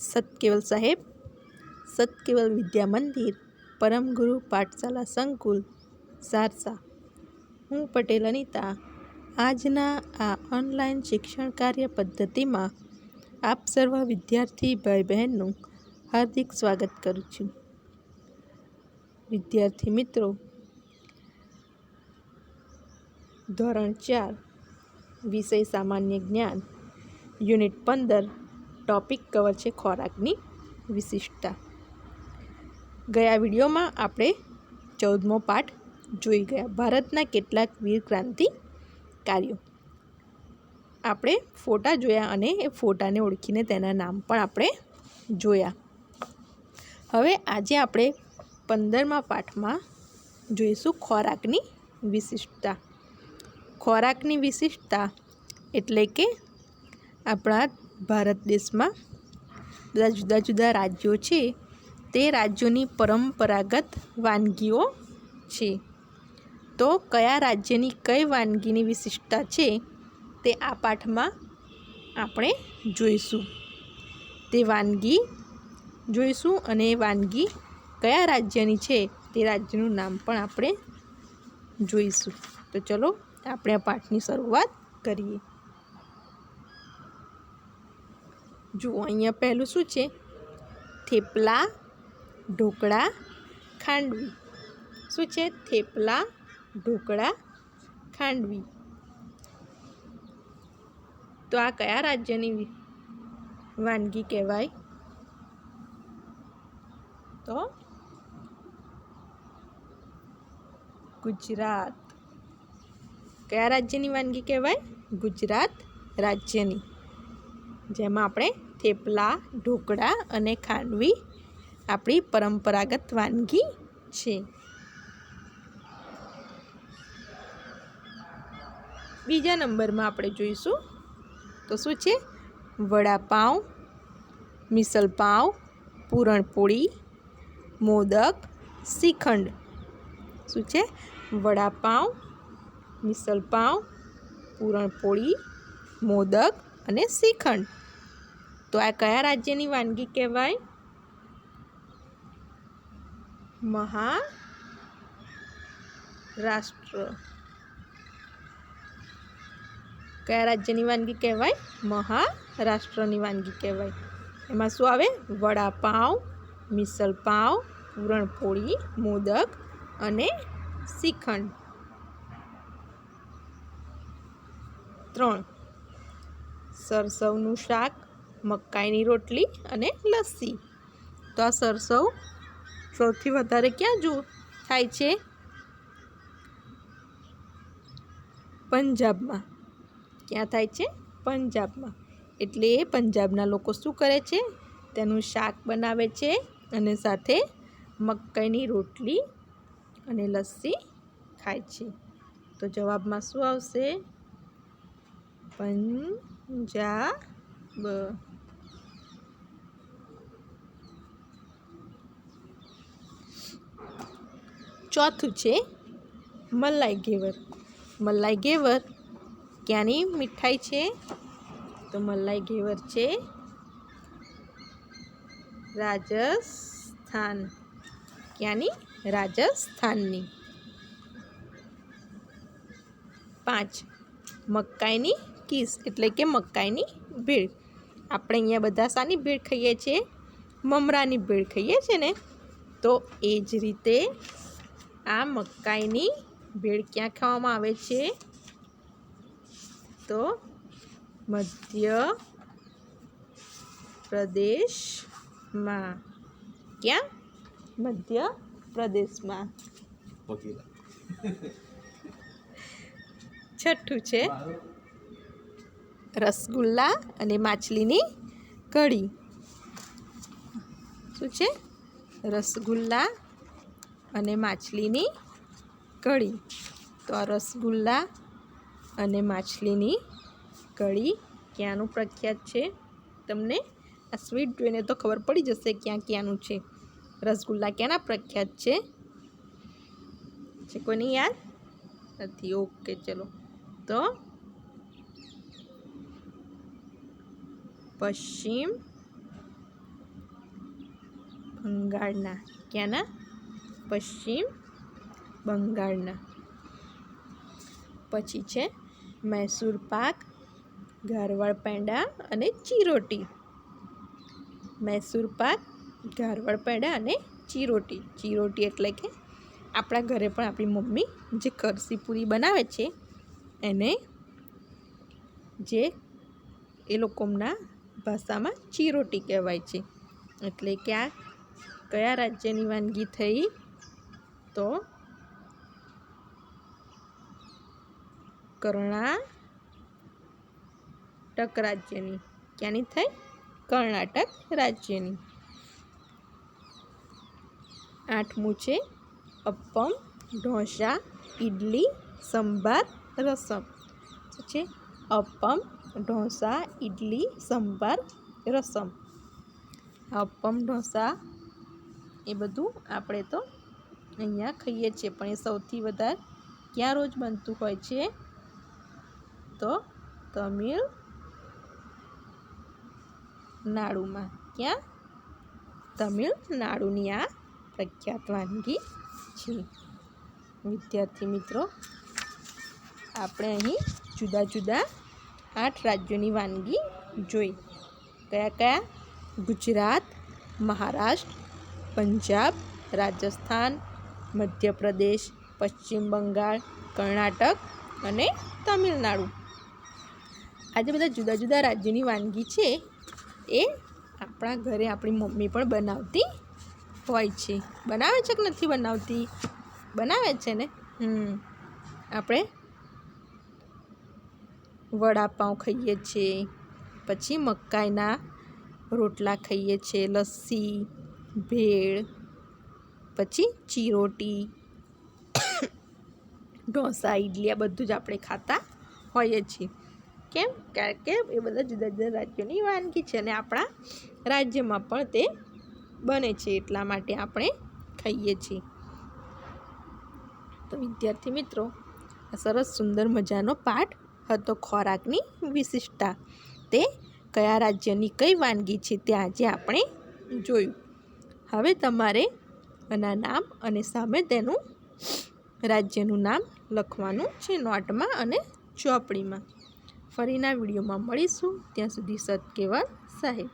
સતકેવલ સાહેબ, સતકેવલ વિદ્યા મંદિર પરમગુરુ પાઠશાલા સંકુલ સારસા હું પટેલ અનિતા, આજના આ ઓનલાઈન શિક્ષણ કાર્ય પદ્ધતિમાં આપ સર્વ વિદ્યાર્થી ભાઈ બહેનનું હાર્દિક સ્વાગત કરું છું. વિદ્યાર્થી મિત્રો, ધોરણ ચાર, વિષય સામાન્ય જ્ઞાન, યુનિટ પંદર ટોપિક કવર છે ખોરાકની વિશિષ્ટતા. ગયા વિડીયોમાં આપણે ચૌદમો પાઠ જોઈ ગયા. ભારતના કેટલાક વીર ક્રાંતિ કાર્યો. આપણે ફોટા જોયા અને એ ફોટાને ઓળખીને તેના નામ પણ આપણે જોયા. હવે આજે આપણે પંદરમા પાઠમાં જોઈશું ખોરાકની વિશિષ્ટતા. ખોરાકની વિશિષ્ટતા એટલે કે આપણા ભારત દેશમાં બધા જુદા જુદા રાજ્યો છે. તે રાજ્યોની પરંપરાગત વાનગીઓ છે. તો કયા રાજ્યની કઈ વાનગીની વિશિષ્ટતા છે તે આ પાઠમાં આપણે જોઈશું. તે વાનગી જોઈશું અને વાનગી કયા રાજ્યની છે તે રાજ્યનું નામ પણ આપણે જોઈશું. તો ચલો, આપણે આ પાઠની શરૂઆત કરીએ. જુઓ, અહીંયા પહેલું શું છે? થેપલા, ઢોકળા, ખાંડવી. શું છે? થેપલા, ઢોકળા, ખાંડવી. તો આ કયા રાજ્યની વાનગી કહેવાય? તો ગુજરાત. કયા રાજ્યની વાનગી કહેવાય? ગુજરાત રાજ્યની. જેમાં આપણે થેપલા, ઢોકળા અને ખાંડવી આપણી પરંપરાગત વાનગી છે. બીજા નંબરમાં આપણે જોઈશું તો શું છે? વડાપાઉં મિસલ પાઉં પૂરણપોળી, મોદક, શ્રીખંડ. શું છે? વડાપાઉં મિસલ પાઉં પૂરણપોળી, મોદક અને શ્રીખંડ. તો આ કયા રાજ્યની વાનગી કહેવાય? મહારાષ્ટ્ર કયા રાજ્યની વાનગી કહેવાય? મહારાષ્ટ્રની વાનગી કહેવાય. એમાં શું આવે? વડાપાઉં મિસલ પાઉં પૂરણપોળી, મોદક અને શ્રીખંડ. ત્રણ. સરસવનું શાક મકાઈની રોટલી અને લસ્સી. તો આ સરસવ સૌથી વધારે ક્યાં જો થાય છે? પંજાબમાં. ક્યાં થાય છે? પંજાબમાં. એટલે એ પંજાબના લોકો શું કરે છે? તેનું શાક બનાવે છે અને સાથે મકાઈની રોટલી અને લસ્સી ખાય છે. તો જવાબમાં શું આવશે? પંજાબ. ચોથું છે મલાઈ ઘેવર. મલાઈ ઘેવર ક્યાંની મીઠાઈ છે? તો મલાઈ ઘેવર છે રાજસ્થાન. ક્યાંની? રાજસ્થાનની. પાંચ. મકાઈની કીસ એટલે કે મકાઈની ભેળ આપણે અહીંયા બધા શાની ભેળ ખાઈએ છીએ? મમરાની ભેળ ખાઈએ છીએ ને? તો એ જ રીતે આ મકાઈની ભેળ ક્યાં ખાવામાં આવે છે? તો મધ્ય પ્રદેશમાં. ક્યાં? મધ્ય પ્રદેશમાં. છઠ્ઠું છે. રસગુલ્લા અને માછલીની કઢી. શું છે? રસગુલ્લા અને માછલીની કઢી તો આ રસગુલ્લા અને માછલીની કઢી ક્યાંનું પ્રખ્યાત છે? તમને આ સ્વીટ જોઈને તો ખબર પડી જશે ક્યાં ક્યાંનું છે. રસગુલ્લા ક્યાંના પ્રખ્યાત છે? છે કોઈને યાદ નથી? ઓકે, ચલો. તો પશ્ચિમ બંગાળના ક્યાંના પશ્ચિમ બંગાળના. પછી છે મૈસૂર પાક ગારવાળ પેંડા અને ચીરોટી. મૈસૂર પાક ગારવાળ પેંડા અને ચીરોટી. ચીરોટી એટલે કે આપણા ઘરે પણ આપણી મમ્મી જે કરસી પૂરી બનાવે છે, એને જે એ લોકોના ભાષામાં ચીરોટી કહેવાય છે. એટલે કે આ કયા રાજ્યની વાનગી થઈ તો કર્ણાટક રાજ્યની. ક્યાંની થઈ? કર્ણાટક રાજ્યની. આઠમું છે અપ્પમ, ઢોસા ઇડલી સંભાર, રસમ. છે અપ્પમ, ઢોસા ઇડલી સંભાર, રસમ. અપ્પમ, ઢોસા, એ બધું આપણે તો અહીંયા ખાઈએ છીએ પણ એ સૌથી વધારે ક્યાં રોજ બનતું હોય છે? તો તમિલ નાડુમાં. ક્યાં? તમિલનાડુની આ પ્રખ્યાત વાનગી છે. વિદ્યાર્થી મિત્રો, આપણે અહીં જુદા જુદા આઠ રાજ્યોની વાનગી જોઈ. કયા કયા? ગુજરાત, મહારાષ્ટ્ર, પંજાબ, રાજસ્થાન મધ્યપ્રદેશ, પશ્ચિમ બંગાળ, કર્ણાટક અને તમિલનાડુ. આજે બધા જુદા જુદા રાજ્યોની વાનગી છે. એ આપણા ઘરે આપણી મમ્મી પણ બનાવતી હોય છે. બનાવે છે કે નથી બનાવતી? બનાવે છે ને? હમ. આપણે વડાપાઉં ખાઈએ છીએ પછી મકાઈના રોટલા ખાઈએ છીએ લસ્સી, ભેળ પછી ચીરોટી, ઢોસા ઇડલી આ બધું જ આપણે ખાતા હોઈએ છીએ. કેમ? કારણ કે એ બધા જુદા જુદા રાજ્યોની વાનગી છે અને આપણા રાજ્યમાં પણ તે બને છે એટલા માટે આપણે ખાઈએ છીએ. તો વિદ્યાર્થી મિત્રો, આ સરસ સુંદર મજાનો પાઠ હતો ખોરાકની વિશિષ્ટતા. તે કયા રાજ્યની કઈ વાનગી છે તે આજે આપણે જોયું. હવે તમારે એના નામ અને સામે તેનું રાજ્યનું નામ લખવાનું છે નોટમાં અને ચોપડીમાં. ફરીના વિડીયોમાં મળીશું. ત્યાં સુધી સત કેવળ સાહેબ.